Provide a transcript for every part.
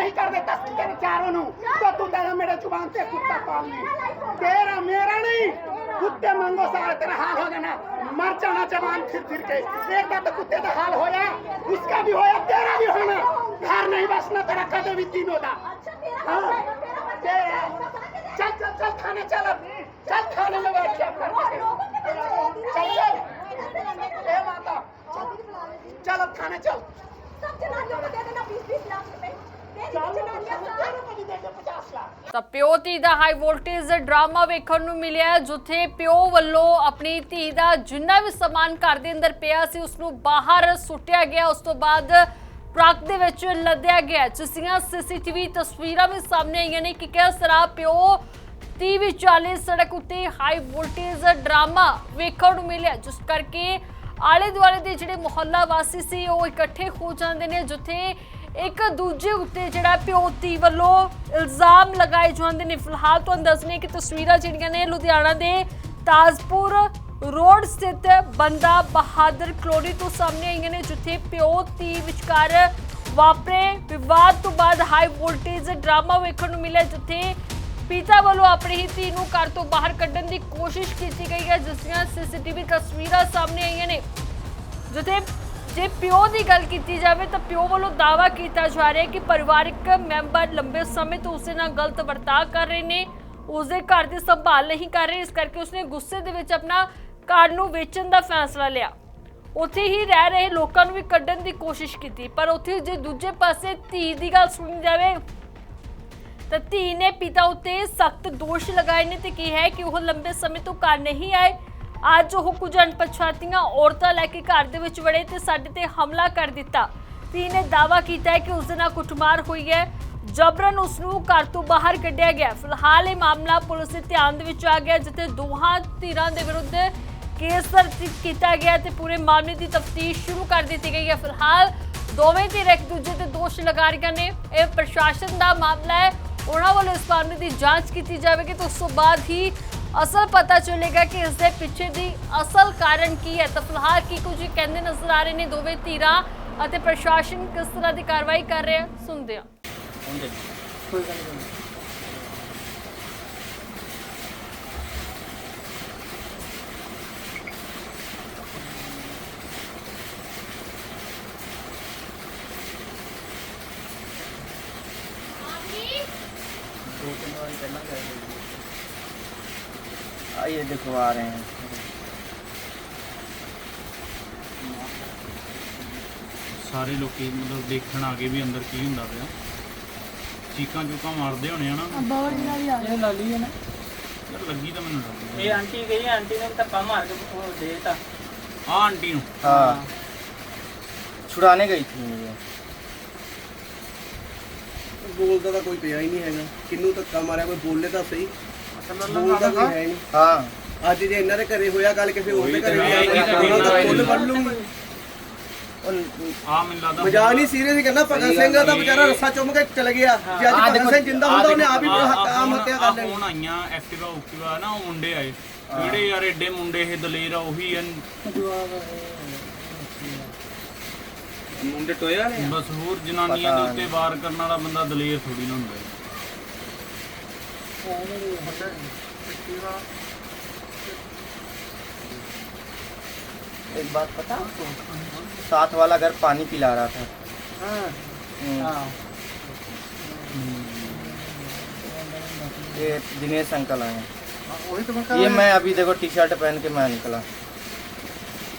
नहीं कर देता तेरे चारों नु। तो तू तेरा मेरे ज़ुबान से कुत्ता पाल ली। तेरा मेरा नहीं कुत्ते मंगो सारा तेरा हाल हो जाना। मर जाना जवान फिर फिर के। एक बार तो कुत्ते का हाल होया उसका भी होया तेरा भी होना। घर नहीं बसना तेरा कदे भी तीनों दा। हाँ। तेरा चल चल चल खाने चल अब। चल खाने में बैठ जा। चल चल। ए माता। चल अब खाने चल। सब जनानियों को दे देना बीस बीस लाख। ਤਾਂ ਪਿਓ ਧੀ ਦਾ ਹਾਈ ਵੋਲਟੇਜ ਡਰਾਮਾ ਵੇਖਣ ਨੂੰ ਮਿਲਿਆ ਜਿੱਥੇ ਪਿਓ ਵੱਲੋਂ ਆਪਣੀ ਧੀ ਦਾ ਜਿੰਨਾ ਵੀ ਸਮਾਨ ਘਰ ਦੇ ਅੰਦਰ ਪਿਆ ਸੀ ਉਸ ਨੂੰ ਬਾਹਰ ਸੁੱਟਿਆ ਗਿਆ। ਉਸ ਤੋਂ ਬਾਅਦ ਟਰੱਕ ਦੇ ਵਿੱਚ ਲੱਦਿਆ ਗਿਆ। ਜਿਸ ਦੀਆਂ ਸੀਸੀਟੀਵੀ ਤਸਵੀਰਾਂ ਵੀ ਸਾਹਮਣੇ ਆਈਆਂ ਨੇ ਕਿ ਕਿਸ ਤਰ੍ਹਾਂ ਪਿਓ ਧੀ ਵਿਚਾਲੇ ਸੜਕ ਉੱਤੇ ਹਾਈ ਵੋਲਟੇਜ ਡਰਾਮਾ ਵੇਖਣ ਨੂੰ ਮਿਲਿਆ। ਜਿਸ ਕਰਕੇ ਆਲੇ ਦੁਆਲੇ ਦੇ ਜਿਹੜੇ ਮੁਹੱਲਾ ਵਾਸੀ ਸੀ, ਉਹ ਇਕੱਠੇ ਹੋ ਜਾਂਦੇ ਨੇ, ਜਿੱਥੇ ਇੱਕ ਦੂਜੇ ਉੱਤੇ ਜਿਹੜਾ ਪਿਓ ਧੀ ਵੱਲੋਂ ਇਲਜ਼ਾਮ ਲਗਾਏ ਜਾਂਦੇ ਨੇ। ਫਿਲਹਾਲ ਤੁਹਾਨੂੰ ਦੱਸਨੇ ਕਿ ਤਸਵੀਰਾਂ ਜਿਹੜੀਆਂ ਨੇ ਲੁਧਿਆਣਾ ਦੇ ਤਾਜਪੁਰ ਰੋਡ ਸਥਿਤ ਬੰਦਾ ਬਹਾਦਰ ਕਲੋਨੀ ਤੋਂ ਸਾਹਮਣੇ ਆਈਆਂ ਨੇ, ਜਿੱਥੇ ਪਿਓ ਧੀ ਵਿਚਕਾਰ ਵਾਪਰੇ। ਵਿਵਾਦ ਤੋਂ ਬਾਅਦ ਹਾਈ ਵੋਲਟੇਜ ਡਰਾਮਾ ਵੇਖਣ ਨੂੰ ਮਿਲਿਆ, ਜਿੱਥੇ ਪਿਤਾ ਵੱਲੋਂ ਆਪਣੀ ਹੀ ਧੀ ਨੂੰ ਘਰ ਤੋਂ ਬਾਹਰ ਕੱਢਣ ਦੀ ਕੋਸ਼ਿਸ਼ ਕੀਤੀ ਗਈ ਹੈ, ਜਿਸ ਦੀਆਂ ਸੀਸੀਟੀਵੀ ਤਸਵੀਰਾਂ ਸਾਹਮਣੇ ਆਈਆਂ ਨੇ। ਜਿੱਥੇ ਜੇ ਪਿਓ ਦੀ ਗੱਲ ਕੀਤੀ ਜਾਵੇ ਤਾਂ ਪਿਓ ਵੱਲੋਂ ਦਾਵਾ ਕੀਤਾ ਜਾ ਰਿਹਾ ਹੈ ਕਿ ਪਰਿਵਾਰਕ ਮੈਂਬਰ ਲੰਬੇ ਸਮੇਂ ਤੋਂ ਉਸੇ ਨਾਲ ਗਲਤ ਵਰਤਾਅ ਕਰ ਰਹੇ ਨੇ, ਉਸਦੇ ਘਰ ਦੀ ਸੰਭਾਲ ਨਹੀਂ ਕਰ ਰਹੇ, ਇਸ ਕਰਕੇ ਉਸਨੇ ਗੁੱਸੇ ਦੇ ਵਿੱਚ ਆਪਣਾ ਘਰ ਨੂੰ ਵੇਚਣ ਦਾ ਫੈਸਲਾ ਲਿਆ। ਉੱਥੇ ਹੀ ਰਹਿ ਰਹੇ ਲੋਕਾਂ ਨੂੰ ਵੀ ਕੱਢਣ ਦੀ ਕੋਸ਼ਿਸ਼ ਕੀਤੀ, ਪਰ ਉੱਥੇ ਜੇ ਦੂਜੇ ਪਾਸੇ ਧੀ ਦੀ ਗੱਲ ਸੁਣੀ ਜਾਵੇ ਤਾਂ ਧੀ ਨੇ ਪਿਤਾ ਉੱਤੇ ਸਖਤ ਦੋਸ਼ ਲਗਾਏ ਨੇ ਤੇ ਕਿਹਾ ਹੈ ਕਿ ਉਹ ਲੰਬੇ ਸਮੇਂ ਤੋਂ ਘਰ ਨਹੀਂ ਆਏ। ਅੱਜ ਉਹ ਕੁਝ ਅਣਪਛਾਤੀਆਂ ਔਰਤਾਂ ਲੈ ਕੇ ਘਰ ਦੇ ਵਿੱਚ ਵੜੇ ਤੇ ਸਾਡੇ ਤੇ ਹਮਲਾ ਕਰ ਦਿੱਤਾ। ਧੀ ਨੇ ਦਾਵਾ ਕੀਤਾ ਹੈ ਕਿ ਉਸ ਦੇ ਨਾਲ ਕੁੱਟਮਾਰ ਹੋਈ ਹੈ। ਜਬਰਨ ਉਸ ਨੂੰ ਘਰ ਤੋਂ ਬਾਹਰ ਕੱਢਿਆ ਗਿਆ। ਫਿਲਹਾਲ ਇਹ ਮਾਮਲਾ ਪੁਲਿਸ ਦੇ ਧਿਆਨ ਦੇ ਵਿੱਚ ਆ ਗਿਆ, ਜਿੱਥੇ ਦੋਹਾਂ ਧਿਰਾਂ ਦੇ ਵਿਰੁੱਧ ਕੇਸ ਦਰਜ ਕੀਤਾ ਗਿਆ ਤੇ ਪੂਰੇ ਮਾਮਲੇ ਦੀ ਤਫਤੀਸ਼ ਸ਼ੁਰੂ ਕਰ ਦਿੱਤੀ ਗਈ ਹੈ। ਫਿਲਹਾਲ ਦੋਵੇਂ ਧਿਰ ਇੱਕ ਦੂਜੇ ਤੇ ਦੋਸ਼ ਲਗਾ ਰਹੀਆਂ ਨੇ। ਇਹ ਪ੍ਰਸ਼ਾਸਨ ਦਾ ਮਾਮਲਾ ਹੈ। ਉਹਨਾਂ ਵੱਲੋਂ ਇਸ ਮਾਮਲੇ ਦੀ ਜਾਂਚ ਕੀਤੀ ਜਾਵੇਗੀ ਤੇ ਉਸ ਤੋਂ ਬਾਅਦ ਹੀ ਅਸਲ ਪਤਾ ਚੱਲੇਗਾ ਕਿ ਇਸ ਦੇ ਪਿੱਛੇ ਦੀ ਅਸਲ ਕਾਰਨ ਕੀ ਹੈ। ਤਾਂ ਫਿਲਹਾਲ ਕੀ ਕੁਝ ਕਹਿੰਦੇ ਨਜ਼ਰ ਆ ਰਹੇ ਨੇ ਦੋਵੇਂ ਧਿਰਾਂ ਅਤੇ ਪ੍ਰਸ਼ਾਸਨ ਕਿਸ ਤਰ੍ਹਾਂ ਦੀ ਕਾਰਵਾਈ ਕਰ ਰਿਹਾ ਸੁਣਦੇ ਹਾਂ। दो आइए देखो आ रहे हैं ਸਾਰੇ ਲੋਕੀ ਮਤਲਬ ਦੇਖਣ ਆ ਗਏ ਵੀ ਅੰਦਰ ਕੀ ਹੁੰਦਾ ਪਿਆ ਚੀਕਾਂ ਚੂਕਾਂ ਮਾਰਦੇ ਹੋਣੇ ਆ ਨਾ ਇਹ ਲਾਲੀ ਹੈ ਨਾ ਯਾਰ ਲੱਗੀ ਤਾਂ ਮੈਨੂੰ ਲੱਗੀ ਇਹ ਆਂਟੀ ਗਈ ਆਂਟੀ ਨੇ ਧੱਪਾ ਮਾਰ ਕੇ ਉਹ ਦੇਤਾ ਆ ਆਂਟੀ ਨੂੰ हाँ छुड़ाने गई थी ये ਬੋਲਦਾ ਤਾਂ ਕੋਈ ਪਿਆ ਹੀ ਨਹੀਂ ਹੈਗਾ ਕਿੰਨੂੰ ਧੱਕਾ ਮਾਰਿਆ ਕੋਈ ਬੋਲੇ ਤਾਂ ਸਹੀ ਬੋਲਦਾ ਕੋਈ ਹੈ ਹੀ ਨਹੀਂ हाँ ਅੱਜ ਜੇ ਇਹਨਾਂ ਦੇ ਘਰੇ ਹੋਇਆ ਕੱਲ ਕਿਸੇ ਹੋਰ ਦੇ ਘਰੇ ਹੋਇਆ ਉਹਨਾਂ ਦਾ ਇਹੀ ਫੁੱਲ ਵੱਢ ਲੂੰਗੀ ਆ ਮੈਨੂੰ ਲੱਗਦਾ ਮਜ਼ਾਕ ਨਹੀਂ ਸੀਰੀਅਸ ਹੀ ਕਹਿੰਦਾ ਭਗਤ ਸਿੰਘ ਦਾ ਵਿਚਾਰਾ ਰੱਸਾ ਚੁੰਮ ਕੇ ਚਲ ਗਿਆ। ਜੇ ਅੱਜ ਭਗਤ ਸਿੰਘ ਜਿੰਦਾ ਹੁੰਦਾ ਉਹਨੇ ਆਪ ਹੀ ਆਮ ਹੱਤਿਆ ਕਰ ਲੈਣੀ। ਹੁਣ ਆਈਆਂ ਐਕਟਿਵਾ ਉਕਟਿਵਾ ਨਾ ਉਹ ਮੁੰਡੇ ਆਏ। ਜਿਹੜੇ ਯਾਰ ਏਡੇ ਮੁੰਡੇ ਇਹ ਦਲੇਰ ਆ ਉਹੀ ਆ ਮੁੰਡੇ ਟੋਇਆ ਨੇ? ਬਸ ਹੋਰ ਜਨਾਨੀਆਂ ਦੇ ਉੱਤੇ ਵਾਰ ਕਰਨ ਵਾਲਾ ਬੰਦਾ ਦਲੇਰ ਥੋੜੀ ਨਾ ਹੁੰਦਾ। ਹੈ। एक बात पता आपको? साथ वाला घर पानी पिला रहा था। हम्म। ये दिनेश अंकल आए वही तो मैं ये मैं अभी देखो टी शर्ट पहन के मैं निकला।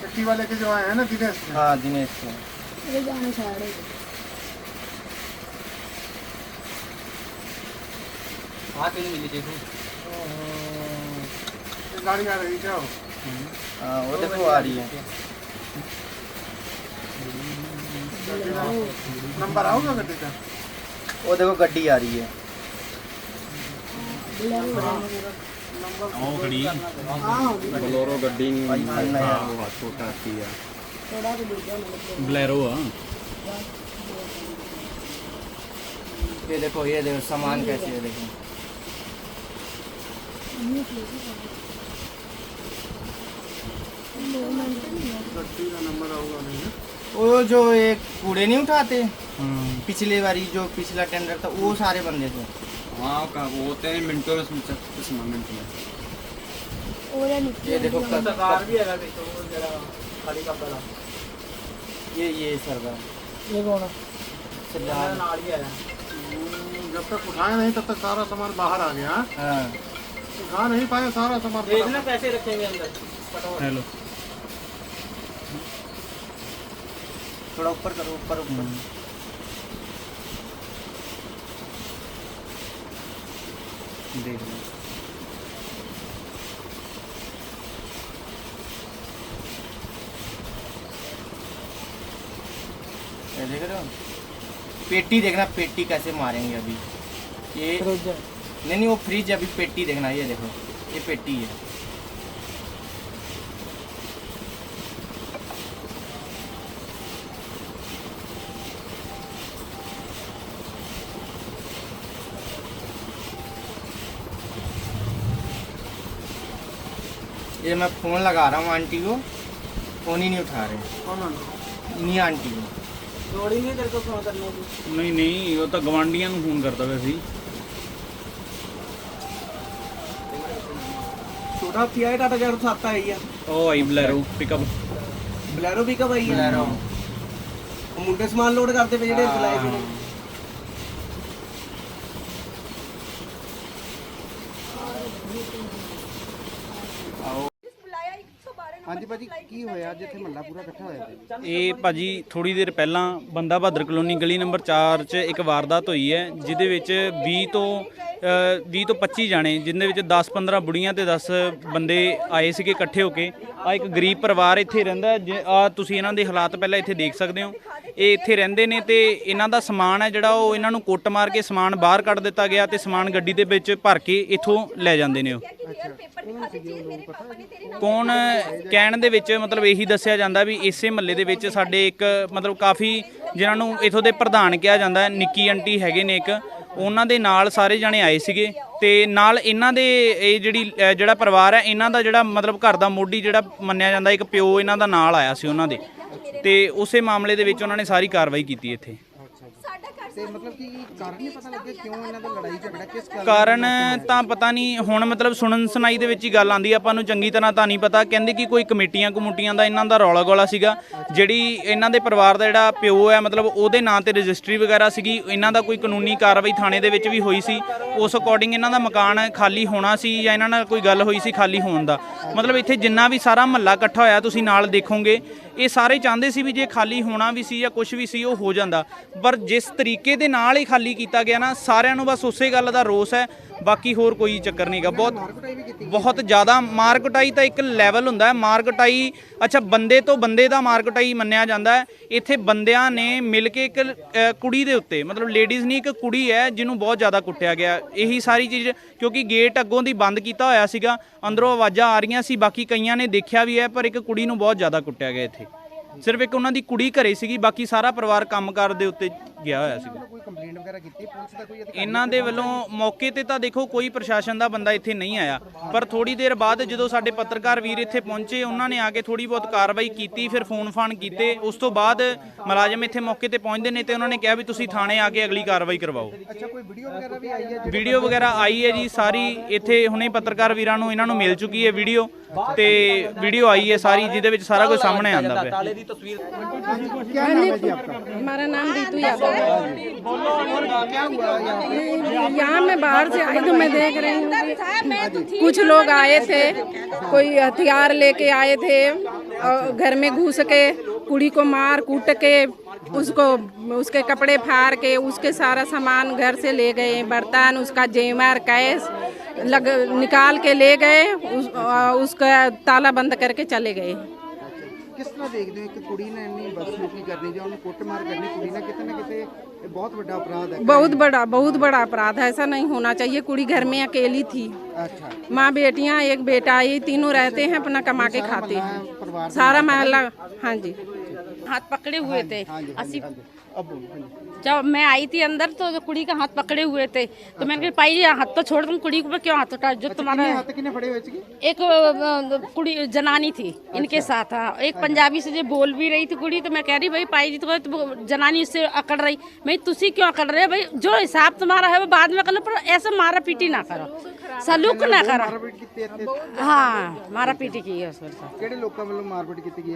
चट्टी वाले के जो आए हैं ना दिनेश के हाँ दिनेश से ये गाड़ी आ रही क्या हो हाँ, वो देखो आ रही है। नंबर आओगे गड्डी वो देखो गड्डी आ रही है। बलोरो गड्डी छोटा किया ये देखो ये देखो सामान कैसे है देखो। वो जो एक कूड़े नहीं उठाते? हाँ। पिछले बारी जो पिछला टेंडर था वो सारे बंदे थे। वहाँ का वो होते हैं मिनटों में समझ सकते मिनट में। ये देखो सरदार भी है देखो वो जरा खाली का बड़ा ये ये सरदार। ये कौन है? सरदार। हम्म, जब तक उठाया नहीं तब तक सारा सामान बाहर आ गया। हाँ। उठा नहीं पाया सारा सामान देखना कैसे रखेंगे अंदर। हेलो। थोड़ा ऊपर करो ऊपर ऊपर। देख लो। देख रहे हो? पेटी देखना पेटी कैसे मारेंगे अभी? ये नहीं नहीं वो फ्रिज अभी पेटी देखना ये देखो। ये पेटी है। ये मैं फ़ोन लगा रहा हूँ आंटी को फ़ोन ही नहीं उठा रहे नहीं आंटी को ਲੋੜ ਹੀ ਨਹੀਂ ਤੇਰੇ ਕੋਲ ਫੋਨ ਕਰਨੇ ਦੀ ਨਹੀਂ ਨਹੀਂ ਉਹ ਤਾਂ ਗਵਾਂਡੀਆਂ ਨੂੰ ਫੋਨ ਕਰਦਾ ਪਿਆ ਸੀ ਛੋਟਾ ਹੱਥੀ ਆਇਆ ਟਾਟਾ ਜੈਟ ਸੱਤ ਆਈ ਆ ਉਹ ਆਈ ਬਲੈਰੋ ਪਿਕਅਪ ਬਲੈਰੋ ਵੀ ਕਬ ਆਈ ਆ Bolero। ਉਹ ਮੁੰਡੇ ਸਮਾਨ ਲੋਡ ਕਰਦੇ ਪਏ ਜਿਹੜੇ ਚਲਾਏ ਸੀ ਹਾਂਜੀ ਭਾਜੀ, ਕੀ ਹੋਇਆ? ਜਿੱਥੇ ਮਹੱਲਾ ਪੂਰਾ ਇਕੱਠਾ ਹੋਇਆ ਸੀ ਇਹ ਭਾਜੀ ਥੋੜੀ ਦੇਰ ਪਹਿਲਾਂ ਬੰਦਾ ਬਹਾਦਰ ਕਲੋਨੀ ਗਲੀ ਨੰਬਰ 4 'ਚ ਇੱਕ ਵਾਰਦਾਤ ਹੋਈ ਹੈ, ਜਿਹਦੇ ਵਿੱਚ 20 ਤੋਂ 20 ਤੋਂ 25 ਜਾਣੇ ਜਿੰਦੇ ਵਿੱਚ 10-15 ਬੁੜੀਆਂ ਤੇ 10 ਬੰਦੇ ਆਏ ਸੀਗੇ ਇਕੱਠੇ ਹੋ ਕੇ। ਆ ਇੱਕ ਗਰੀਬ ਪਰਿਵਾਰ ਇੱਥੇ ਰਹਿੰਦਾ ਆ ਤੁਸੀਂ ਇਹਨਾਂ ਦੇ ਹਾਲਾਤ ਪਹਿਲਾਂ ਇੱਥੇ ਦੇਖ ਸਕਦੇ ਹੋ। ਇਹ ਇੱਥੇ ਰਹਿੰਦੇ ਨੇ ਤੇ ਇਹਨਾਂ ਦਾ ਸਮਾਨ ਹੈ ਜਿਹੜਾ ਉਹ ਇਹਨਾਂ ਨੂੰ ਕੁੱਟ ਮਾਰ ਕੇ ਸਮਾਨ ਬਾਹਰ ਕੱਢ ਦਿੱਤਾ ਗਿਆ ਤੇ ਸਮਾਨ ਗੱਡੀ ਦੇ ਵਿੱਚ ਭਰ ਕੇ ਇੱਥੋਂ ਲੈ ਜਾਂਦੇ ਨੇ ਉਹ। ਕੌਣ ਕਹਿਣ ਦੇ ਵਿੱਚ ਮਤਲਬ ਇਹੀ ਦੱਸਿਆ ਜਾਂਦਾ ਵੀ ਇਸੇ ਮਹੱਲੇ ਦੇ ਵਿੱਚ ਸਾਡੇ ਇੱਕ ਮਤਲਬ ਕਾਫੀ ਜਿਨ੍ਹਾਂ ਨੂੰ ਇਥੋਂ ਦੇ ਪ੍ਰਧਾਨ ਕਿਹਾ ਜਾਂਦਾ ਨਿੱਕੀ ਆਂਟੀ ਹੈਗੇ ਨੇ ਇੱਕ। ਉਹਨਾਂ ਦੇ ਨਾਲ ਸਾਰੇ ਜਣੇ ਆਏ ਸੀਗੇ ਤੇ ਨਾਲ ਇਹਨਾਂ ਦੇ ਇਹ ਜਿਹੜੀ ਅ, ਜਿਹੜਾ ਪਰਿਵਾਰ ਹੈ ਇਹਨਾਂ ਦਾ ਜਿਹੜਾ ਮਤਲਬ ਘਰ ਦਾ ਮੋਢੀ ਜਿਹੜਾ ਮੰਨਿਆ ਜਾਂਦਾ ਇੱਕ ਪਿਓ ਇਹਨਾਂ ਦਾ ਨਾਲ ਆਇਆ ਸੀ ਉਹਨਾਂ ਦੇ। ਤੇ ਉਸੇ ਮਾਮਲੇ ਦੇ ਵਿੱਚ ਉਹਨਾਂ ਨੇ ਸਾਰੀ ਕਾਰਵਾਈ ਕੀਤੀ ਇੱਥੇ। ਤੇ ਮਤਲਬ ਕਿ ਕਾਰਨ ਨਹੀਂ ਪਤਾ ਲੱਗਿਆ ਕਿਉਂ ਇਹਨਾਂ ਦਾ ਲੜਾਈ ਝਗੜਾ ਕਿਸ ਗੱਲ ਕਾਰਨ ਤਾਂ ਪਤਾ ਨਹੀਂ ਹੁਣ ਮਤਲਬ ਸੁਣਨ ਸੁਣਾਈ ਦੇ ਵਿੱਚ ਹੀ ਗੱਲ ਆਂਦੀ ਆਪਾਂ ਨੂੰ ਚੰਗੀ ਤਰ੍ਹਾਂ ਤਾਂ ਨਹੀਂ ਪਤਾ। ਕਹਿੰਦੇ ਕਿ ਕੋਈ ਕਮੇਟੀਆਂ ਕਮੂਟੀਆਂ ਦਾ ਇਹਨਾਂ ਦਾ ਰੌਲਾ ਗੋਲਾ ਸੀਗਾ ਜਿਹੜੀ ਇਹਨਾਂ ਦੇ ਪਰਿਵਾਰ ਦਾ ਜਿਹੜਾ ਪਿਓ ਹੈ ਮਤਲਬ ਉਹਦੇ ਨਾਂ ਤੇ ਰਜਿਸਟਰੀ ਵਗੈਰਾ ਸੀਗੀ ਇਹਨਾਂ ਦਾ ਕੋਈ ਕਾਨੂੰਨੀ ਕਾਰਵਾਈ ਥਾਣੇ ਦੇ ਵਿੱਚ ਵੀ ਹੋਈ ਸੀ। ਉਸ ਅਕੋਰਡਿੰਗ ਇਹਨਾਂ ਦਾ ਮਕਾਨ ਖਾਲੀ ਹੋਣਾ ਸੀ ਜਾਂ ਇਹਨਾਂ ਨਾਲ ਕੋਈ ਗੱਲ ਹੋਈ ਸੀ ਖਾਲੀ ਹੋਣ ਦਾ। ਮਤਲਬ ਇੱਥੇ ਜਿੰਨਾ ਵੀ ਸਾਰਾ ਮਹੱਲਾ ਇਕੱਠਾ ਹੋਇਆ ਤੁਸੀਂ ਨਾਲ ਦੇਖੋਗੇ ਇਹ ਸਾਰੇ ਚਾਹੁੰਦੇ ਸੀ ਵੀ ਜੇ ਖਾਲੀ ਹੋਣਾ ਵੀ ਸੀ ਜਾਂ ਕੁਝ ਵੀ ਸੀ ਉਹ ਹੋ ਜਾਂਦਾ। ਪਰ ਜਿਸ ਤਰੀਕੇ ਦੇ ਨਾਲ ਹੀ ਖਾਲੀ ਕੀਤਾ ਗਿਆ ਨਾ, ਸਾਰਿਆਂ ਨੂੰ ਬਸ ਉਸੇ ਗੱਲ ਦਾ ਰੋਸ ਹੈ, ਬਾਕੀ ਹੋਰ ਕੋਈ ਚੱਕਰ ਨਹੀਂਗਾ ਬਹੁਤ ਬਹੁਤ ਜ਼ਿਆਦਾ ਮਾਰਕਟਾਈ ਤਾਂ ਇੱਕ ਲੈਵਲ ਹੁੰਦਾ ਹੈ ਮਾਰਕਟਾਈ ਅੱਛਾ, ਬੰਦੇ ਤੋਂ ਬੰਦੇ ਦਾ ਮਾਰਕਟਾਈ ਮੰਨਿਆ ਜਾਂਦਾ ਹੈ। ਇੱਥੇ ਬੰਦਿਆਂ ਨੇ ਮਿਲ ਕੇ ਇੱਕ ਕੁੜੀ ਦੇ ਉੱਤੇ, ਮਤਲਬ ਲੇਡੀਜ਼ ਨਹੀਂ ਇੱਕ ਕੁੜੀ ਹੈ ਜਿਹਨੂੰ ਬਹੁਤ ਜ਼ਿਆਦਾ ਕੁੱਟਿਆ ਗਿਆ। ਇਹੀ ਸਾਰੀ ਚੀਜ਼, ਕਿਉਂਕਿ ਗੇਟ ਅੱਗੋਂ ਦੀ ਬੰਦ ਕੀਤਾ ਹੋਇਆ ਸੀਗਾ, ਅੰਦਰੋਂ ਆਵਾਜ਼ਾਂ ਆ ਰਹੀਆਂ ਸੀ, ਬਾਕੀ ਕਈਆਂ ਨੇ ਦੇਖਿਆ ਵੀ ਹੈ, ਪਰ ਇੱਕ ਕੁੜੀ ਨੂੰ ਬਹੁਤ ਜ਼ਿਆਦਾ ਕੁੱਟਿਆ ਗਿਆ ਇੱਥੇ। ਸਿਰਫ ਇੱਕ ਉਹਨਾਂ ਦੀ ਕੁੜੀ ਘਰੇ ਸੀਗੀ ਬਾਕੀ ਸਾਰਾ ਪਰਿਵਾਰ ਕੰਮਕਾਰ ਦੇ ਉੱਤੇ ਗਿਆ ਹੋਇਆ ਸੀਗਾ ਕੋਈ ਕੰਪਲੇਂਟ ਵਗੈਰਾ ਕੀਤੀ? ਪੁਲਿਸ ਦਾ ਕੋਈ ਅਧਿਕਾਰੀ ਇਹਨਾਂ ਦੇ ਵੱਲੋਂ ਮੌਕੇ ਤੇ ਤਾਂ ਦੇਖੋ ਕੋਈ ਪ੍ਰਸ਼ਾਸਨ ਦਾ ਬੰਦਾ ਇੱਥੇ ਨਹੀਂ ਆਇਆ। ਪਰ ਥੋੜੀ ਦੇਰ ਬਾਅਦ ਜਦੋਂ ਸਾਡੇ ਪੱਤਰਕਾਰ ਵੀਰ ਇੱਥੇ ਪਹੁੰਚੇ ਉਹਨਾਂ ਨੇ ਆ ਕੇ ਥੋੜੀ ਬਹੁਤ ਕਾਰਵਾਈ ਕੀਤੀ ਫਿਰ ਫੋਨ ਫਾਨ ਕੀਤੇ। ਉਸ ਤੋਂ ਬਾਅਦ ਮੁਲਾਜ਼ਮ ਇੱਥੇ ਮੌਕੇ ਤੇ ਪਹੁੰਚਦੇ ਨੇ ਤੇ ਉਹਨਾਂ ਨੇ ਕਿਹਾ ਵੀ ਤੁਸੀਂ ਥਾਣੇ ਆ ਕੇ ਅਗਲੀ ਕਾਰਵਾਈ ਕਰਵਾਓ। ਅੱਛਾ ਕੋਈ ਵੀਡੀਓ ਵਗੈਰਾ ਵੀ ਆਈ ਹੈ? ਵੀਡੀਓ ਵਗੈਰਾ ਆਈ ਹੈ ਜੀ ਸਾਰੀ ਇੱਥੇ ਹੁਣੇ ਪੱਤਰਕਾਰ ਵੀਰਾਂ ਨੂੰ ਇਹਨਾਂ ਨੂੰ ਮਿਲ ਚੁੱਕੀ ਹੈ ਵੀਡੀਓ। ਤੇ ਵੀਡੀਓ ਆਈ ਹੈ ਸਾਰੀ ਜਿਹਦੇ ਵਿੱਚ ਸਾਰਾ ਕੁਝ ਸਾਹਮਣੇ ਆਉਂਦਾ ਪਿਆ ਤਾਲੇ ਦੀ ਤਸਵੀਰ क्या नाम है जी आपका हमारा नाम रितु यादव यहाँ मैं बाहर से आई तो मैं देख रही हूँ कि कुछ लोग आए थे कोई हथियार लेके आए थे और घर में घुस के कुड़ी को मार कूट के उसको उसके कपड़े फाड़ के उसके सारा सामान घर से ले गए बर्तन उसका जेवर कैश लग निकाल के ले गए उस, उसका ताला बंद करके चले गए ਕਿਸ ਤਰ੍ਹਾਂ ਦੇਖਦੇ ਹੋ ਇੱਕ ਕੁੜੀ ਨੇ ਇੰਨੀ ਬਦਸਲੂਕੀ ਕਰਨੀ ਜਾਂ ਉਹਨੂੰ ਕੁੱਟਮਾਰ ਕਰਨੀ ਕੁੜੀ ਨਾਲ ਕਿਤੇ ਨਾ ਕਿਤੇ ਇਹ ਬਹੁਤ ਵੱਡਾ ਅਪਰਾਧ ਹੈ बहुत बड़ा बहुत बड़ा अपराध है ऐसा नहीं होना चाहिए कुड़ी घर में अकेली थी अच्छा माँ बेटियाँ एक बेटा ये तीनों रहते हैं अपना कमा के खाते है, हैं परिवार सारा महल्ला हाँ जी हाथ पकड़े हुए थे। असी जब मैं आई थी अंदर तो कुड़ी का हाथ पकड़े हुए थे। तो मैंने कहा पाई हाथ तो छोड़ तुम कुड़ी के ऊपर क्यों हाथ उठा जो तुम्हारा एक कुड़ी जनानी थी इनके साथ हाँ। एक पंजाबी से जो बोल भी रही थी कुड़ी तो मैं कह रही भाई पाई जी तो जनानी उससे अकड़ रही। भाई तुसी क्यों अकड़ रहे भाई जो हिसाब तुम्हारा है वो बाद में करो पर ऐसे मारा पीटी ना करो। सलूक ना करो। हाँ मारा पीटी की है की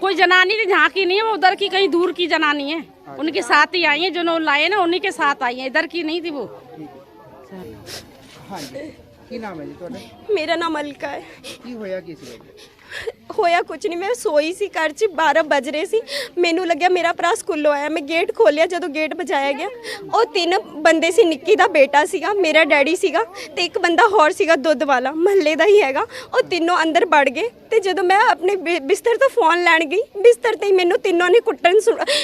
कोई जनानी यहाँ की नहीं है वो उधर की कहीं दूर की जनानी है। अच्छा। उनके साथ ही आई है जो लाए ना उन्हीं के साथ आई है। इधर की नहीं थी वो। हाँ जी। हाँ की नाम है जी मेरा नाम अलका है। की होया किसी ਹੋਇਆ ਕੁਝ ਨਹੀਂ ਮੈਂ ਸੋਈ ਸੀ, ਘਰ 'ਚ 12 ਵੱਜ ਰਹੇ ਸੀ। ਮੈਨੂੰ ਲੱਗਿਆ ਮੇਰਾ ਭਰਾ ਸਕੂਲੋਂ ਆਇਆ। ਮੈਂ ਗੇਟ ਖੋਲਿਆ ਜਦੋਂ ਗੇਟ ਵਜਾਇਆ ਗਿਆ, ਉਹ ਤਿੰਨ ਬੰਦੇ ਸੀ, ਨਿੱਕੀ ਦਾ ਬੇਟਾ ਸੀਗਾ, ਮੇਰਾ ਡੈਡੀ ਸੀਗਾ ਤੇ ਇੱਕ ਬੰਦਾ ਹੋਰ ਸੀਗਾ, ਦੁੱਧ ਵਾਲਾ, ਮਹੱਲੇ ਦਾ ਹੀ ਹੈਗਾ। ਉਹ ਤਿੰਨੋਂ ਅੰਦਰ ਵੜ ਗਏ ਤੇ ਜਦੋਂ ਮੈਂ ਆਪਣੇ ਬਿ- ਬਿਸਤਰ ਤੋਂ ਫੋਨ ਲੈਣ ਗਈ, ਬਿਸਤਰ ਤੇ ਹੀ ਮੈਨੂੰ ਤਿੰਨੋਂ ਨੇ ਕੁੱਟਣ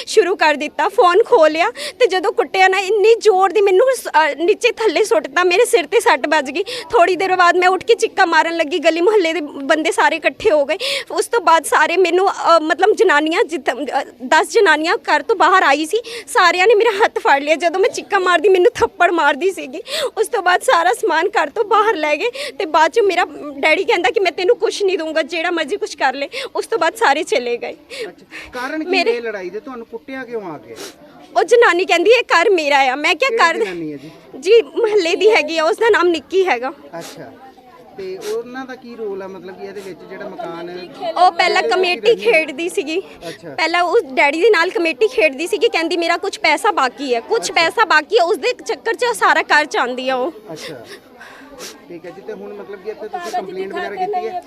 ਸ਼ੁਰੂ ਕਰ ਦਿੱਤਾ। ਫੋਨ ਖੋਲਿਆ ਤੇ ਜਦੋਂ ਕੁੱਟਿਆ ਨਾ, ਇੰਨੀ ਜ਼ੋਰ ਦੀ ਮੈਨੂੰ ਸ- ਨੀਚੇ ਥੱਲੇ ਸੁੱਟਤਾ ਮੇਰੇ ਸਿਰ ਤੇ ਸੱਟ ਵੱਜ ਗਈ। ਥੋੜੀ ਦੇਰ ਬਾਅਦ ਮੈਂ ਉੱਠ ਕੇ ਚਿੱਕਾ ਮਾਰਨ ਲੱਗੀ, ਗਲੀ ਮੁਹੱਲੇ ਦੇ ਬੰਦੇ ਸਾਰੇ ਇਕੱਠੇ ਹੋ ਗਏ। ਉਸ ਤੋਂ ਬਾਅਦ ਸਾਰੇ ਮੈਨੂੰ ਅ, ਮਤਲਬ ਜਨਾਨੀਆਂ ਜਿੱਦ 10 ਜਨਾਨੀਆਂ ਘਰ ਤੋਂ ਬਾਹਰ ਆਈ ਸੀ। ਸਾਰਿਆਂ ਨੇ ਮੇਰਾ ਹੱਥ ਫੜ ਲਿਆ। ਜਦੋਂ ਮੈਂ ਚਿੱਕਾ ਮਾਰਦੀ ਮੈਨੂੰ ਥੱਪੜ ਮਾਰਦੀ ਸੀਗੀ। ਉਸ ਤੋਂ ਬਾਅਦ ਸਾਰਾ ਸਮਾਨ ਘਰ ਤੋਂ ਬਾਹਰ ਲੈ ਗਏ ਤੇ ਬਾਅਦ ਚ ਮੇਰਾ ਡੈਡੀ ਕਹਿੰਦਾ ਕਿ ਮੈਂ ਤੈਨੂੰ ਕੁਝ ਨਹੀਂ ਦਊਂਗਾ ਜਿਹੜਾ ਮਰਜ਼ੀ ਕੁਝ ਕਰ ਲੈ। ਉਸ ਤੋਂ ਬਾਅਦ ਸਾਰੇ ਚਲੇ ਗਏ। ਅੱਛਾ ਕਾਰਨ ਕੀ ਮੇਰੇ- ਇਹ ਲੜਾਈ ਦੇ? ਤੁਹਾਨੂੰ ਕੁੱਟਿਆ ਕਿਉਂ ਆ ਕੇ ਉਹ ਜਨਾਨੀ ਕਹਿੰਦੀ ਇਹ ਘਰ ਮੇਰਾ ਆ। ਮੈਂ ਕਿਹਾ ਕਰ ਕਿਹੜੀ ਜਨਾਨੀ ਹੈ ਜੀ? ਜੀ ਮਹੱਲੇ ਦੀ ਹੈਗੀ ਆ ਉਸ ਦਾ ਨਾਮ ਨਿੱਕੀ ਹੈਗਾ। ਅੱਛਾ। ਤੇ ਉਹਨਾਂ ਦਾ ਕੀ ਰੋਲ ਆ? ਮਤਲਬ ਕਿ ਇਹਦੇ ਵਿੱਚ ਜਿਹੜਾ ਮਕਾਨ ਉਹ ਪਹਿਲਾਂ ਕਮੇਟੀ ਖੇਡਦੀ ਸੀਗੀ। ਅੱਛਾ। ਪਹਿਲਾਂ ਉਸ ਡੈਡੀ ਦੇ ਨਾਲ ਕਮੇਟੀ ਖੇਡਦੀ ਸੀਗੀ ਕਹਿੰਦੀ ਮੇਰਾ ਕੁਝ ਪੈਸਾ ਬਾਕੀ ਹੈ। ਕੁਝ ਪੈਸਾ ਬਾਕੀ ਹੈ ਉਸ ਦੇ ਚੱਕਰ 'ਚ ਸਾਰਾ ਘਰ ਚਾਹੁੰਦੀ ਆ ਉਹ। ਅੱਛਾ। ਠੀਕ ਹੈ ਜੀ ਤੇ ਹੁਣ ਮਤਲਬ ਕਿ ਇੱਥੇ ਤੁਸੀਂ ਕੰਪਲੇਂਟ ਵਗੈਰਾ ਕੀਤੀ ਹੈ?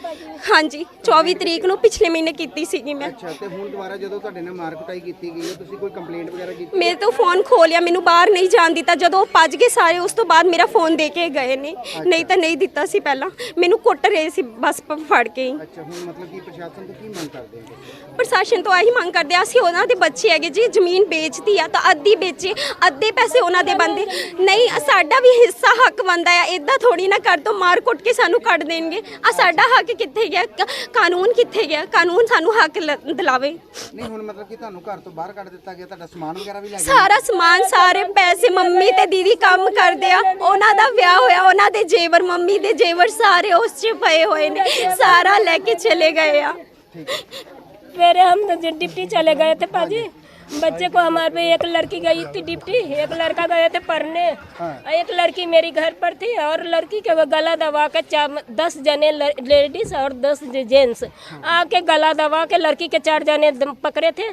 ਹਾਂਜੀ 24 ਤਰੀਕ ਨੂੰ ਪਿਛਲੇ ਮਹੀਨੇ ਕੀਤੀ ਸੀਗੀ ਮੈਂ। ਅੱਛਾ ਤੇ ਹੁਣ ਦੁਬਾਰਾ ਜਦੋਂ ਤੁਹਾਡੇ ਨਾਲ ਮਾਰ ਕੁਟਾਈ ਕੀਤੀ ਗਈ ਹੈ ਤੁਸੀਂ ਕੋਈ ਕੰਪਲੇਂਟ ਵਗੈਰਾ ਕੀਤੀ ਮੇਰੇ ਤੋਂ ਫੋਨ ਖੋਲਿਆ ਮੈਨੂੰ ਬਾਹਰ ਨਹੀਂ ਜਾਣ ਦਿੱਤਾ। ਜਦੋਂ ਉਹ ਭੱਜ ਗਏ ਸਾਰੇ ਉਸ ਤੋਂ ਬਾਅਦ ਮੇਰਾ ਫੋਨ ਦੇ ਕੇ ਗਏ ਨੇ। ਨਹੀਂ ਤਾਂ ਨਹੀਂ ਦਿੱਤਾ ਸੀ ਪਹਿਲਾਂ। ਮੈਨੂੰ ਕੁੱਟ ਰਹੇ ਸੀ ਬਸ ਪ- ਫੜ ਕੇ ਹੀ। ਅੱਛਾ ਹੁਣ ਮਤਲਬ ਕਿ ਪ੍ਰਸ਼ਾਸਨ ਤੋਂ ਕੀ ਮੰਗ ਕਰਦੇ ਹੋ? ਪ੍ਰਸ਼ਾਸਨ ਤੋਂ ਆਹੀ ਮੰਗ ਕਰਦੇ ਆ ਅਸੀਂ ਉਹਨਾਂ ਦੇ ਬੱਚੇ ਹੈਗੇ ਜੀ ਜ਼ਮੀਨ ਵੇਚਦੀ ਆ ਤਾਂ ਅੱਧੀ ਵੇਚੇ ਅੱਧੇ ਪੈਸੇ ਉਹਨਾਂ ਦੇ ਬੰਦੇ ਨਹੀਂ। ਸਾਡਾ ਵੀ ਹਿੱਸਾ ਹੱਕ ਬਣਦਾ ਆ ਇਦਾਂ ਥੋੜੀ ਨਾ ਕਰ ਦੋ ਮਾਰ ਕੁੱਟ ਕੇ ਸਾਨੂੰ ਕੱਢ ਦੇਣਗੇ ਆ ਸਾਡਾ ਹੱਕ ਕਿੱਥੇ ਗਿਆ ਕ- ਕਾਨੂੰਨ ਕਿੱਥੇ ਗਿਆ ਕਾਨੂੰਨ ਸਾਨੂੰ ਹੱਕ ਲ- ਦਿਲਾਵੇ ਨਹੀਂ ਹੁਣ ਮਤਲਬ ਕਿ ਤੁਹਾਨੂੰ ਘਰ ਤੋਂ ਬਾਹਰ ਕੱਢ ਦਿੱਤਾ ਗਿਆ ਤੁਹਾਡਾ ਸਮਾਨ ਵਗੈਰਾ ਵੀ ਲੈ ਗਏ ਸਾਰਾ ਸਮਾਨ ਸਾਰੇ ਪੈਸੇ ਮੰਮੀ ਤੇ ਦੀਦੀ ਕੰਮ ਕਰਦੇ ਆ ਉਹਨਾਂ ਦਾ ਵਿਆਹ ਹੋਇਆ ਉਹਨਾਂ ਦੇ ਜੇਵਰ ਮੰਮੀ ਦੇ ਜੇਵਰ ਸਾਰੇ ਉਸ 'ਚ ਪਏ ਹੋਏ ਨੇ ਸਾਰਾ ਲੈ ਕੇ ਚਲੇ ਗਏ ਆ मेरे हम तो जो डिप्टी चले गए थे पाजी बच्चे को हमारे पे एक लड़की गई थी डिप्टी एक लड़का गए थे पढ़ने। हाँ। एक लड़की मेरी घर पर थी और लड़की के वो गला दबा के चार दस जने लेडीज़ और दस जेंट्स आके गला दबा के लड़की के चार जने पकड़े थे।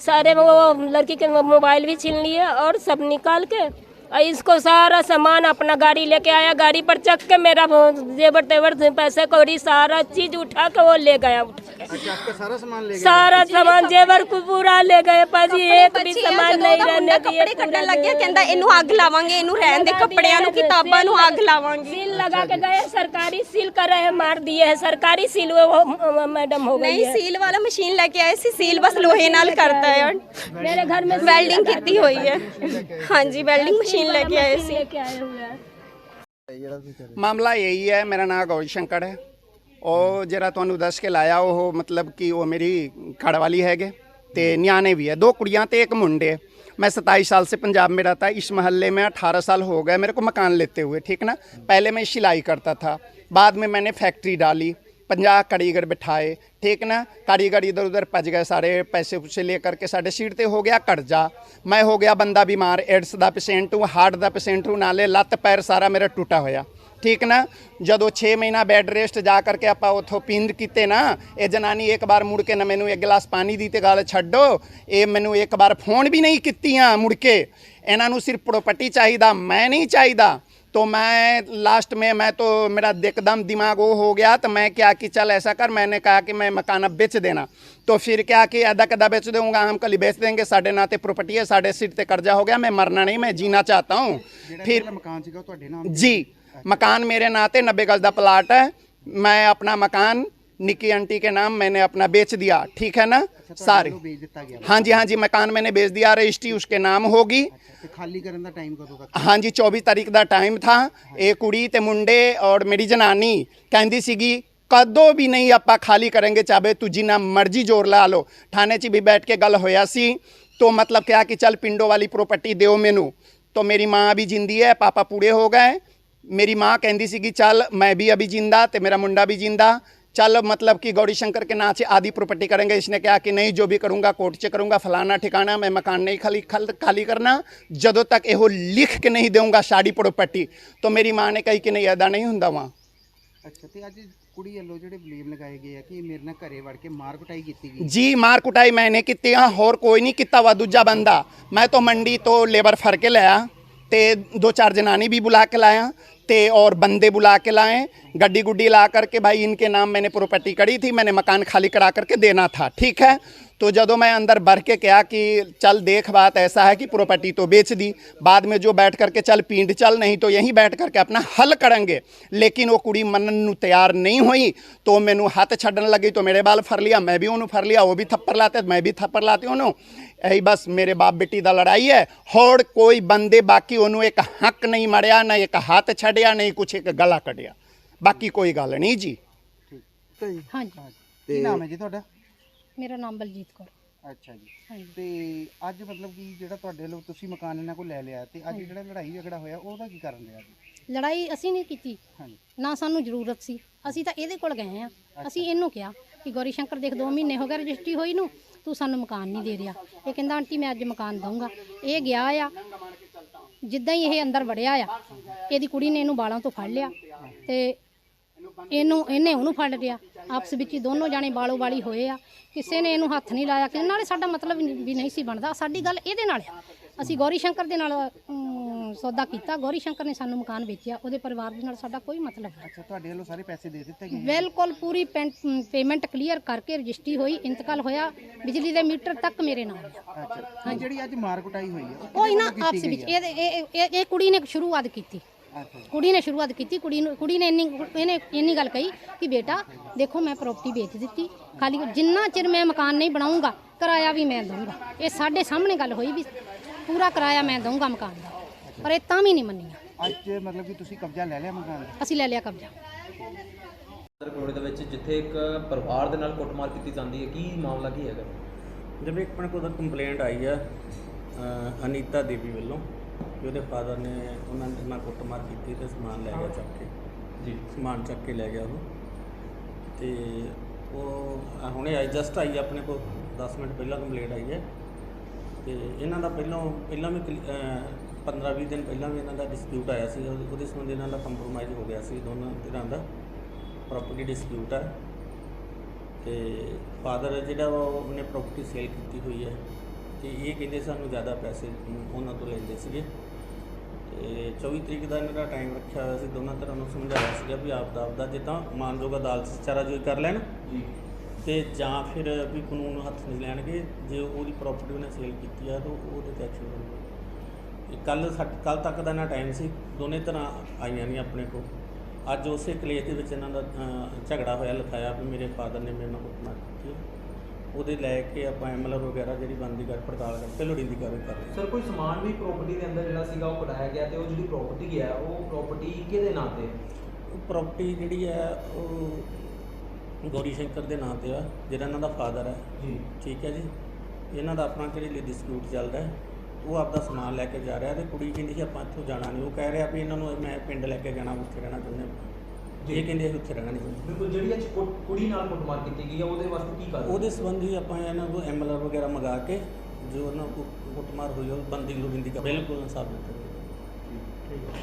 सारे वो लड़की के मोबाइल भी छीन लिए और सब निकाल के और इसको सारा सामान अपना गाड़ी लेके आया। गाड़ी पर चक के मेरा जेवर तेवर पैसे कौड़ी सारा चीज़ उठा के वो ले गया। उठा अच्छा आपका सारा सामान ले गए सारा सामान जेवर को पूरा ले गए पाजी एक भी सामान नहीं रहने दिए ਕੱਪੜੇ ਕੱਢਣ ਲੱਗਿਆ ਕਹਿੰਦਾ ਇਹਨੂੰ ਅੱਗ ਲਾਵਾਂਗੇ ਇਹਨੂੰ ਰਹਿਣ ਦੇ ਕੱਪੜਿਆਂ ਨੂੰ ਕਿਤਾਬਾਂ ਨੂੰ ਅੱਗ ਲਾਵਾਂਗੇ सील लगा के गए सरकारी सील कर रहे हैं मार दिए हैं सरकारी सील वो वो मैडम हो गई ਨਹੀਂ है ਸੀਲ ਵਾਲਾ ਮਸ਼ੀਨ ਲੈ ਕੇ ਆਏ ਸੀ ਸੀਲ ਬਸ ਲੋਹੇ ਨਾਲ ਕਰਦਾ ਹੈ मेरे घर में ਵੈਲਡਿੰਗ ਕੀਤੀ ਹੋਈ ਹੈ ਹਾਂਜੀ ਵੈਲਡਿੰਗ ਮਸ਼ੀਨ ਲੈ ਕੇ ਆਏ ਸੀ लेके आए हुए हैं ਮਾਮਲਾ ਇਹੀ ਹੈ ਮੇਰਾ ਨਾਮ ਗੌਰੀ ਸ਼ੰਕਰ ਹੈ ਉਹ ਜਿਹੜਾ ਤੁਹਾਨੂੰ ਦੱਸ ਕੇ ਲਾਇਆ ਉਹ ਮਤਲਬ ਕਿ ਉਹ ਮੇਰੀ ਘੜ ਵਾਲੀ ਹੈਗੇ ਤੇ ਨਿਆਣੇ ਵੀ ਹੈ ਦੋ ਕੁੜੀਆਂ ਤੇ ਇੱਕ ਮੁੰਡੇ ਹੈ। मैं सत्ताईस साल से पंजाब में रहता इस मोहल्ले में अठारह साल हो गए मेरे को मकान लेते हुए ठीक ना पहले मैं सिलाई करता था बाद में मैंने फैक्ट्री डाली पंजाब कारीगर बिठाए ठीक ना कारीगर इधर उधर पज गए सारे पैसे पुसे लेकर के साढ़े सीट ते हो गया कर्जा मैं हो गया बंदा बीमार एड्स ਦਾ ਪੇਸ਼ੈਂਟ ਹੂੰ ਹਾਰਟ ਦਾ ਪੇਸ਼ੈਂਟ ਹੂੰ ਨਾਲੇ ਲੱਤ ਪੈਰ ਸਾਰਾ ਮੇਰਾ ਟੁੱਟਾ ਹੋਇਆ ਠੀਕ ਨਾ ਜਦੋਂ 6 ਮਹੀਨਾ ਬੈੱਡ ਰੈਸਟ ਜਾ ਕਰਕੇ ਆਪਾਂ ਉਥੋਂ ਪਿੰਡ ਕੀਤੇ ਨਾ ਇਹ ਜਨਾਨੀ ਇੱਕ ਵਾਰ ਮੁੜ ਕੇ ਨਾ ਮੈਨੂੰ ਇੱਕ ਗਲਾਸ ਪਾਣੀ ਦੀ ਤੇ ਗੱਲ ਛੱਡੋ ਇਹ ਮੈਨੂੰ ਇੱਕ ਵਾਰ ਫੋਨ ਵੀ ਨਹੀਂ ਕੀਤੀਆਂ ਮੁੜ ਕੇ ਇਹਨਾਂ ਨੂੰ ਸਿਰਫ ਪ੍ਰੋਪਰਟੀ ਚਾਹੀਦਾ ਮੈਂ ਨਹੀਂ ਚਾਹੀਦਾ तो मैं लास्ट में मैं तो मेरा एकदम दिमाग वो हो गया तो मैं क्या कि चल ऐसा कर मैंने कहा कि मैं मकान अब बेच देना तो फिर क्या कि अदा कदा बेच दूंगा हम कल ही बेच देंगे साढ़े नाते प्रॉपर्टी है साढ़े सिर ते कर्जा हो गया मैं मरना नहीं मैं जीना चाहता हूँ फिर ਜਿਹੜਾ ਮਕਾਨ ਸੀਗਾ ਉਹ ਤੁਹਾਡੇ ਨਾਮ जी मकान मेरे नाते नब्बे गज का प्लाट है मैं अपना मकान निकी आंटी के नाम मैंने अपना बेच दिया ठीक है ना सारे ਵੇਚ ਦਿੱਤਾ ਗਿਆ हाँ जी हाँ जी मकान मैंने बेच दिया रजिस्ट्री उसके नाम होगी ਤੇ ਖਾਲੀ ਕਰਨ ਦਾ ਟਾਈਮ ਕਦੋਂ ਤੱਕ हाँ जी 24 तारीख ਦਾ ਟਾਈਮ ਥਾ ਇਹ ਕੁੜੀ ਤੇ ਮੁੰਡੇ ਔਰ ਮੇਰੀ ਜਨਾਨੀ ਕਹਿੰਦੀ ਸੀਗੀ ਕਦੋਂ ਵੀ ਨਹੀਂ ਆਪਾਂ ਖਾਲੀ ਕਰਾਂਗੇ ਚਾਹੇ ਤੂੰ ਜਿੰਨਾ ਮਰਜ਼ੀ ਜ਼ੋਰ ਲਾ ਲਓ ਥਾਣੇ 'ਚ ਵੀ ਬੈਠ ਕੇ ਗੱਲ ਹੋਇਆ ਸੀ तो मतलब क्या कि चल पिंडो वाली प्रॉपर्टी ਦਿਓ ਮੈਨੂੰ तो मेरी माँ भी जिंदी है पापा पूरे हो गए मेरी माँ ਕਹਿੰਦੀ ਸੀ ਕਿ ਚੱਲ मैं भी अभी जिंदा ਤੇ ਮੇਰਾ ਮੁੰਡਾ भी जिंदा चल मतलब कि गौरी शंकर के नाम से आधी प्रॉपर्टी करेंगे इसने कहा कि नहीं जो भी करूंगा कोर्ट से करूंगा फलाना ठिकाना मैं मकान नहीं खाली खल, खाली करना ਜਦੋਂ तक ਇਹੋ ਲਿਖ ਕੇ ਨਹੀਂ ਦੇਊਂਗਾ ਸਾਡੀ प्रॉपर्टी तो मेरी माँ ने कही कि नहीं अदा नहीं ਹੁੰਦਾ वहाँ ਅੱਛਾ ਤੇ ਅੱਜ ਕੁੜੀ ਵੱਲੋਂ ਜਿਹੜੇ ਬਲੇਮ ਲਗਾਏ ਗਏ ਆ ਕਿ ਮੇਰੇ ਨਾਲ ਘਰੇ ਵੜ ਕੇ ਮਾਰ ਕੁਟਾਈ ਕੀਤੀ ਗਈ ਜੀ ਮਾਰ ਕੁਟਾਈ ਮੈਨੇ ਕੀਤੀ ਆ ਹੋਰ ਕੋਈ ਨਹੀਂ ਕੀਤਾ ਵਾ ਦੂਜਾ ਬੰਦਾ ਮੈਂ ਤਾਂ ਮੰਡੀ ਤੋਂ ਲੇਬਰ ਫੜ ਕੇ ਲਿਆ ਤੇ दो चार जनानी भी बुला के लाया ते और बंदे बुला के लाए गड्डी गुड्डी ला करके भाई इनके नाम मैंने प्रॉपर्टी करी थी मैंने मकान खाली करा करके देना था ठीक है तो जदों मैं अंदर बढ़ के क्या कि चल देख बात ऐसा है कि प्रॉपर्टी तो बेच दी बाद में जो बैठ करके चल पींड चल नहीं तो यहीं बैठ करके अपना हल करेंगे लेकिन वो कुड़ी मनन ਨੂੰ ਤਿਆਰ ਨਹੀਂ ਹੋਈ तो ਮੈਨੂੰ ਹੱਥ ਛੱਡਣ ਲੱਗੀ तो मेरे बाल फर लिया मैं भी ਉਹਨੂੰ ਫਰ ਲਿਆ ਉਹ ਵੀ ਥੱਪੜ ਲਾਤੇ ਮੈਂ ਵੀ ਥੱਪੜ ਲਾਤੀ ਉਹਨੂੰ ਇਹੀ ਬਸ ਮੇਰੇ ਬਾਪ ਬੇਟੀ ਦਾ ਲੜਾਈ ਹੈ ਹੋਰ ਕੋਈ ਬੰਦੇ ਬਾਕੀ ਉਹਨੂੰ ਇੱਕ ਹੱਕ ਨਹੀਂ ਮੜਿਆ ਨਾ ਇੱਕ ਹੱਥ ਛੱਡਿਆ ਨਹੀਂ ਕੁਛ ਇੱਕ ਗਲਾ ਕੱਢਿਆ ਬਾਕੀ ਕੋਈ ਗੱਲ ਨਹੀਂ ਜੀ ਹਾਂਜੀ ਕੀ ਨਾਮ ਹੈ ਜੀ ਤੁਹਾਡਾ ਮੇਰਾ ਨਾਮ ਬਲਜੀਤ ਕੌਰ। ਅੱਛਾ ਜੀ। ਹਾਂਜੀ। ਤੇ ਅੱਜ ਮਤਲਬ ਕਿ ਜਿਹੜਾ ਤੁਹਾਡੇ ਵੱਲੋਂ ਤੁਸੀਂ ਮਕਾਨ ਇਹਨਾਂ ਕੋਲ ਲੈ ਲਿਆ ਤੇ ਅੱਜ ਜਿਹੜਾ ਲੜਾਈ ਝਗੜਾ ਹੋਇਆ ਉਹਦਾ ਕੀ ਕਾਰਨ ਰਿਹਾ ਜੀ? ਲੜਾਈ ਅਸੀਂ ਨਹੀਂ ਕੀਤੀ। ਹਾਂਜੀ। ਨਾ ਸਾਨੂੰ ਜ਼ਰੂਰਤ ਸੀ। ਅਸੀਂ ਤਾਂ ਇਹਦੇ ਕੋਲ ਗਏ ਆ ਅਸੀਂ ਇਹਨੂੰ ਕਿਹਾ ਕਿ ਗੌਰੀ ਸ਼ੰਕਰ ਦੇਖ 2 ਮਹੀਨੇ ਹੋ ਗਏ ਰਜਿਸਟਰੀ ਹੋਈ ਨੂੰ ਤੂੰ ਸਾਨੂੰ ਮਕਾਨ ਨਹੀਂ ਦੇ ਰਿਹਾ। ਇਹ ਕਹਿੰਦਾ ਆਂਟੀ ਮੈਂ ਅੱਜ ਮਕਾਨ ਦਊਂਗਾ। ਇਹ ਗਿਆ ਆ। ਜਿੱਦਾਂ ਹੀ ਇਹ ਅੰਦਰ ਵੜਿਆ ਆ ਇਹਦੀ ਕੁੜੀ ਨੇ ਇਹਨੂੰ ਬਾਲਾਂ ਤੋਂ ਫੜ ਲਿਆ ਤੇ ਇਹਨੂੰ ਇਹਨੇ ਉਹਨੂੰ ਫੜ ਲਿਆ। ਆਪਸ ਵਿੱਚ ਹੀ ਦੋਨੋਂ ਜਾਣੇ ਬਾਲੋ ਬਾਲੀ ਹੋਏ ਆ। ਕਿਸੇ ਨੇ ਇਹਨੂੰ ਹੱਥ ਨਹੀਂ ਲਾਇਆ ਕਿ ਨਾਲੇ ਸਾਡਾ ਮਤਲਬ ਵੀ ਨਹੀਂ ਸੀ ਬਣਦਾ। ਸਾਡੀ ਗੱਲ ਇਹਦੇ ਨਾਲ ਆ। ਅਸੀਂ ਗੌਰੀ ਸ਼ੰਕਰ ਦੇ ਨਾਲ ਅਮ, ਸੌਦਾ ਕੀਤਾ। ਗੌਰੀ ਸ਼ੰਕਰ ਨੇ ਸਾਨੂੰ ਮਕਾਨ ਵੇਚਿਆ। ਉਹਦੇ ਪਰਿਵਾਰ ਦੇ ਨਾਲ ਸਾਡਾ ਕੋਈ ਮਤਲਬ ਨਹੀਂ। ਅੱਛਾ ਤੁਹਾਡੇ ਵੱਲੋਂ ਸਾਰੇ ਪੈਸੇ ਦੇ ਦਿੱਤੇ ਗਏ ਬਿਲਕੁਲ ਪੂਰੀ ਪੇਮੈਂਟ ਕਲੀਅਰ ਕਰਕੇ ਰਜਿਸਟਰੀ ਹੋਈ। ਇੰਤਕਾਲ ਹੋਇਆ। ਬਿਜਲੀ ਦੇ ਮੀਟਰ ਤੱਕ ਮੇਰੇ ਨਾਮ ਆ। ਅੱਛਾ। ਤੇ ਜਿਹੜੀ ਅੱਜ ਮਾਰ ਕੁਟਾਈ ਹੋਈ ਹੈ ਉਹ ਕੋਈ ਕਿਹਦੇ ਨਾ ਵੱਲੋਂ ਆਪਸ ਵਿੱਚ? ਇਹ ਇਹ- ਇਹ ਇਹ ਕੁੜੀ ਨੇ ਸ਼ੁਰੂਆਤ ਕੀਤੀ। ਕੁੜੀ ਨੇ ਸ਼ੁਰੂਆਤ ਕੀਤੀ ਕੁੜੀ ਨੂੰ ਕੁੜੀ ਨੇ ਇੰਨੀ ਇਹਨੇ ਇੰਨੀ ਗੱਲ ਕਹੀ ਕਿ ਬੇਟਾ ਦੇਖੋ ਮੈਂ ਪ੍ਰਾਪਰਟੀ ਵੇਚ ਦਿੱਤੀ। ਖਾਲੀ ਜਿੰਨਾ ਚਿਰ ਮੈਂ ਮਕਾਨ ਨਹੀਂ ਬਣਾਉਂਗਾ ਕਿਰਾਇਆ ਵੀ ਮੈਂ ਦਊਂਗਾ। ਇਹ ਸਾਡੇ ਸਾਹਮਣੇ ਗੱਲ ਹੋਈ ਵੀ ਪੂਰਾ ਕਿਰਾਇਆ ਮੈਂ ਦਊਂਗਾ ਮਕਾਨ ਦਾ। ਪਰ ਇਹ ਤਾਂ ਵੀ ਨਹੀਂ ਮੰਨੀਆਂ। ਅੱਜ ਮਤਲਬ ਕਿ ਤੁਸੀਂ ਕਬਜ਼ਾ ਲੈ ਲਿਆ ਮਕਾਨ ਦਾ? ਅਸੀਂ ਲੈ ਲਿਆ ਕਬਜ਼ਾ। ਕਰੋੜੇ ਦੇ ਵਿੱਚ ਜਿੱਥੇ ਇੱਕ ਪਰਿਵਾਰ ਦੇ ਨਾਲ ਕੁੱਟਮਾਰ ਕੀਤੀ ਜਾਂਦੀ ਹੈ ਕੀ ਮਾਮਲਾ ਕੀ ਹੈਗਾ? ਜਿਵੇਂ ਇੱਕ ਆਪਣੇ ਕੋਲ ਕੰਪਲੇਂਟ ਆਈ ਆ ਅ, ਅਨੀਤਾ ਦੇਵੀ ਵੱਲੋਂ। ਕਿ ਉਹਦੇ ਫਾਦਰ ਨੇ ਉਹਨਾਂ ਦੇ ਨਾਲ ਕੁੱਟਮਾਰ ਕੀਤੀ ਤੇ ਸਮਾਨ ਲੈ ਗਿਆ ਚੱਕ ਕੇ। ਜੀ। ਸਮਾਨ ਚੱਕ ਕੇ ਲੈ ਗਿਆ ਉਹ। ਤੇ ਉਹ ਹੁਣੇ ਆਈ ਜਸਟ ਆਈ ਆਪਣੇ ਕੋਲ 10 ਮਿੰਟ ਪਹਿਲਾਂ ਕੰਪਲੇਂਟ ਆਈ ਹੈ। ਤੇ ਇਹਨਾਂ ਦਾ ਪਹਿਲਾਂ ਪਹਿਲਾਂ ਵੀ 15-20 ਦਿਨ ਪਹਿਲਾਂ ਵੀ ਇਹਨਾਂ ਦਾ ਡਿਸਪਿਊਟ ਆਇਆ ਸੀ। ਉਹਦੇ ਸੰਬੰਧੀ ਇਹਨਾਂ ਦਾ ਕੰਪਰੋਮਾਈਜ਼ ਹੋ ਗਿਆ ਸੀ ਦੋਨਾਂ ਧਿਰਾਂ ਦਾ। ਪ੍ਰਾਪਰਟੀ ਡਿਸਪਿਊਟ ਹੈ ਤੇ ਫਾਦਰ ਜਿਹੜਾ ਉਹ ਉਹਨੇ ਪ੍ਰਾਪਰਟੀ ਸੇਲ ਕੀਤੀ ਹੋਈ ਹੈ। ਤੇ ਇਹ ਕਹਿੰਦੇ ਸਾਨੂੰ ਜ਼ਿਆਦਾ ਪੈਸੇ ਉਹਨਾਂ ਤੋਂ ਲੈਂਦੇ ਸੀਗੇ। ਤੇ 24 ਤਰੀਕ ਦਾ ਇਹਨਾਂ ਦਾ ਟਾਈਮ ਰੱਖਿਆ ਹੋਇਆ ਸੀ ਦੋਨਾਂ ਤਰ੍ਹਾਂ ਨੂੰ ਸਮਝਾਇਆ ਸੀਗਾ ਵੀ ਆਪ ਦਾ ਆਪਦਾ ਜਿੱਦਾਂ ਮਾਨਯੋਗ ਅਦਾਲਤ 'ਚ ਚਾਰਾਜੋਈ ਕਰ ਲੈਣ ਜੀ। ਤੇ ਜਾਂ ਫਿਰ ਵੀ ਕਾਨੂੰਨ ਨੂੰ ਹੱਥ ਨਹੀਂ ਲੈਣਗੇ ਜੇ ਉਹਦੀ ਪ੍ਰਾਪਰਟੀ ਉਹਨੇ ਸੇਲ ਕੀਤੀ ਆ ਤਾਂ ਉਹਦੇ ਤੇ ਐਕਸ਼ਨ ਲਊਗਾ ਕੱਲ ਕੱਲ ਤੱਕ ਦਾ ਇਹਨਾਂ ਟਾਈਮ ਸੀ ਦੋਨੇ ਤਰ੍ਹਾਂ ਆਈਆਂ ਨਹੀਂ ਆਪਣੇ ਕੋਲ। ਅੱਜ ਉਸੇ ਕਲੇਸ਼ ਦੇ ਵਿੱਚ ਇਹਨਾਂ ਦਾ ਝਗੜਾ ਹੋਇਆ ਲਿਖਾਇਆ ਵੀ ਮੇਰੇ ਫਾਦਰ ਨੇ ਮੇਰੇ ਨਾਲ ਕੁੱਟਮਾਰ ਕੀਤੀ। ਉਹਦੇ ਲੈ ਕੇ ਆਪਾਂ ਐਮਐਲਆਰ ਵਗੈਰਾ ਜਿਹੜੀ ਬਣਦੀ ਕਰ ਪੜਤਾਲ ਕਰਕੇ ਲੋੜੀਂਦੀ ਕਾਰਵਾਈ ਕਰ ਰਹੇ ਹਾਂ। ਸਰ ਕੋਈ ਸਮਾਨ ਵੀ ਪ੍ਰਾਪਰਟੀ ਦੇ ਅੰਦਰ ਜਿਹੜਾ ਸੀਗਾ ਉਹ ਕਢਾਇਆ ਗਿਆ ਤੇ ਉਹ ਜਿਹੜੀ ਪ੍ਰਾਪਰਟੀ ਹੈ ਉਹ ਪ੍ਰਾਪਰਟੀ ਕਿਹਦੇ ਨਾਂ ਤੇ ਉਹ ਪ੍ਰਾਪਰਟੀ ਜਿਹੜੀ ਹੈ ਉਹ ਗੌਰੀ ਸ਼ੰਕਰ ਦੇ ਨਾਂ ਤੇ ਆ ਜਿਹੜਾ ਇਹਨਾਂ ਦਾ ਫਾਦਰ ਹੈ ਜੀ। ਠੀਕ ਹੈ ਜੀ? ਇਹਨਾਂ ਦਾ ਆਪਣਾ ਕਿਹੜੇ ਲਈ ਡਿਸਪਿਊਟ ਚੱਲਦਾ ਹੈ ਉਹ ਆਪਦਾ ਸਮਾਨ ਲੈ ਕੇ ਜਾ ਰਿਹਾ ਤੇ ਕੁੜੀ ਕਹਿੰਦੀ ਸੀ ਆਪਾਂ ਇੱਥੋਂ ਜਾਣਾ ਨਹੀਂ। ਉਹ ਕਹਿ ਰਿਹਾ ਵੀ ਇਹਨਾਂ ਨੂੰ ਮੈਂ ਪਿੰਡ ਲੈ ਕੇ ਜਾਣਾ ਉੱਥੇ ਰਹਿਣਾ ਚਾਹੁੰਦੇ ਹਾਂ ਇਹ ਕਹਿੰਦੇ ਅਸੀਂ ਉੱਥੇ ਰਹਿਣਾ ਨਹੀਂ। ਬਿਲਕੁਲ ਜਿਹੜੀ ਅੱਜ ਕੁ- ਕੁੜੀ ਨਾਲ ਕੁੱਟਮਾਰ ਕੀਤੀ ਗਈ ਹੈ ਉਹਦੇ ਵਾਸਤੇ ਕੀ ਕਰ ਉਹਦੇ ਸੰਬੰਧੀ ਆਪਾਂ ਇਹਨਾਂ ਕੋਲ ਐਮਐਲਆਰ ਵਗੈਰਾ ਮੰਗਾ ਕੇ ਜੋ ਉਹਨਾਂ ਕੋਲ ਕੁੱਟਮਾਰ ਹੋਈ ਉਹ ਬੰਦੀ ਲੋੜੀਂਦੀ ਕਰ ਬਿਲਕੁਲ ਇਨਸਾਫ ਦਿੱਤਾ।